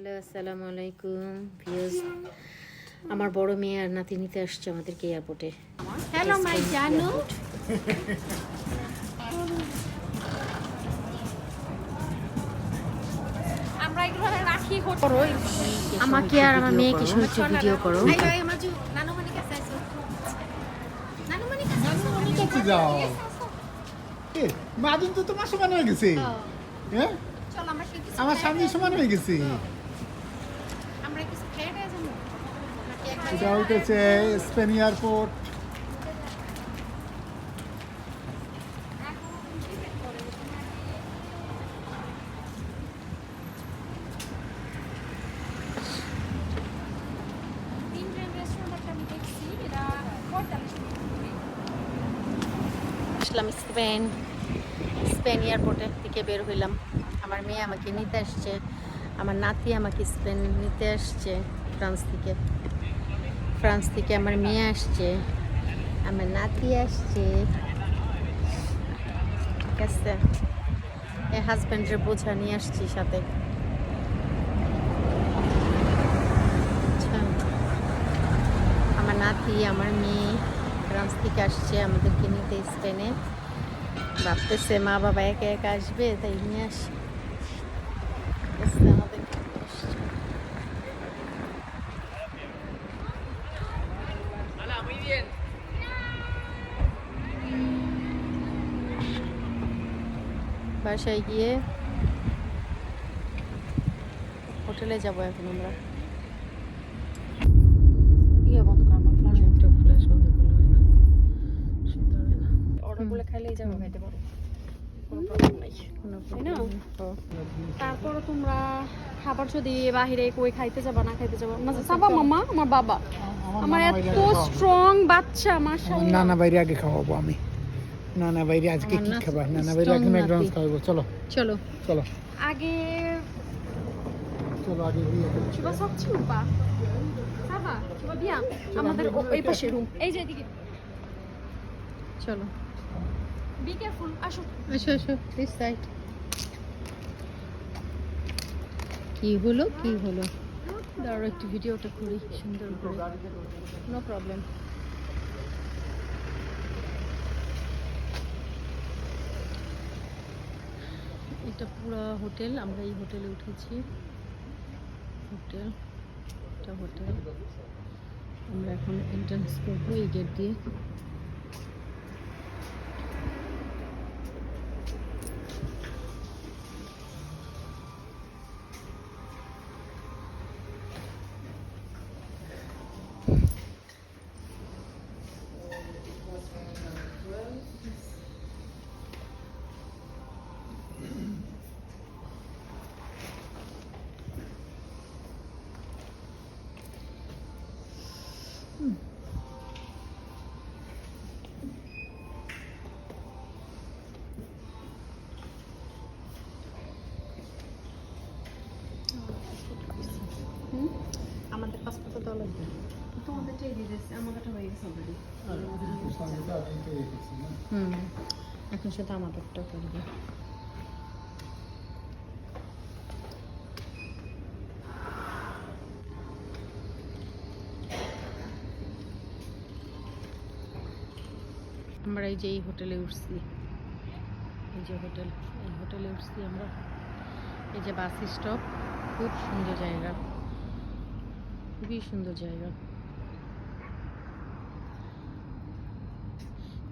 Hello আসসালামু আলাইকুম views আমার বড় মেয়ে আর নাতি নিতে আসছে আমাদেরকে এয়ারপোর্টে হ্যালো my Janu. আমরা এগুলো রাখি হোটেল আমাকে আর আমার মেয়েকে সহ্য ভিডিও করো মানি মানি মাদুন তো তোমার সমান হয়ে গেছে হ্যাঁ চল আমার সামনে সমান হয়ে গেছে আমরা কিছু খেয়ে দিয়ে যাব নাকি একবার এটা স্পেন এয়ারপোর্ট। স্পেন স্পেন এয়ারপোর্টের থেকে বের হইলাম। আমার মেয়ে আমাকে নিতে আসছে, আমার নাতি আমাকে স্পেন নিতে আসছে ফ্রান্স থেকে। ফ্রান্স থেকে আমার মেয়ে আসছে আমার নাতি আসছে। ঠিক আছে এ হাজব্যান্ডের বোঝা নিয়ে আসছি সাথে। আচ্ছা আমার নাতি আমার মেয়ে ফ্রান্স থেকে আসছে আমাদেরকে নিতে স্পেনে। ভাবতেছে মা বাবা একা একা আসবে তাই নিয়ে আসি। ঠিক আছে, আমাদেরকে নিয়ে আসছে। বাসায় গিয়ে হোটেলে যাব এখন আমরা। খাইলেই যাব খাইতে পারো কোনো প্রবলেম নাই। তাই না? তারপরও তোমরা খাবার যদি বাহিরে কই খাইতে যাবা না খাইতে যাবা? না সাবা মামা আমার বাবা। আমার এত স্ট্রং বাচ্চা আমার বাইরে আগে খাওয়াবো আমি। নানা বাইরে আজকে কি খাবার? নানা বাইরে strong ম্যাকডোনাল্ডস চলো। চলো। চলো। আগে চলো আগে. আমাদের এই পাশে রুম এই যে এদিকে। চলো। বি কেয়ারফুল আসো। এসো দিস সাইড কি হলো? কি হলো? দাঁড়াও একটু ভিডিওটা করি সুন্দর করে। নো প্রবলেম এটা পুরো হোটেল, আমরা এই হোটেলে উঠেছি। হোটেল, একটা হোটেল। আমরা এখন এন্ট্রান্স করব এই গেট দিয়ে। আমাদের পাসপোর্ট তো লাগবে তোমাদের চাই দিয়ে দিয়েছে আমাদেরটা হয়ে গেছে অলরেডি হুম এখন শুধু আমাদেরটা করবে। আমরা এই যে এই হোটেলে উঠছি। এই যে হোটেল এই হোটেলে উঠছি আমরা। এই যে বাস স্টপ খুব সুন্দর জায়গা। খুবই সুন্দর জায়গা।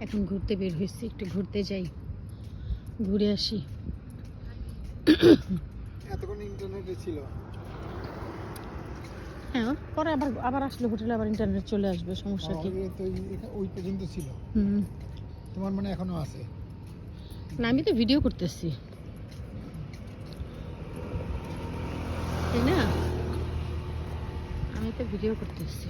এখন ঘুরতে বের হয়েছি একটু ঘুরতে যাই ঘুরে আসি। এতক্ষণ ইন্টারনেটে ছিল। হ্যাঁ পরে আবার আবার আসলে হোটেলে আবার ইন্টারনেট চলে আসবে সমস্যা কি? তো এই- এটা- ওই পর্যন্ত ছিল। হুম। তোমার মনে এখনও আছে? না আমি তো ভিডিও করতেছি। তাই না? ভিডিও করতেছি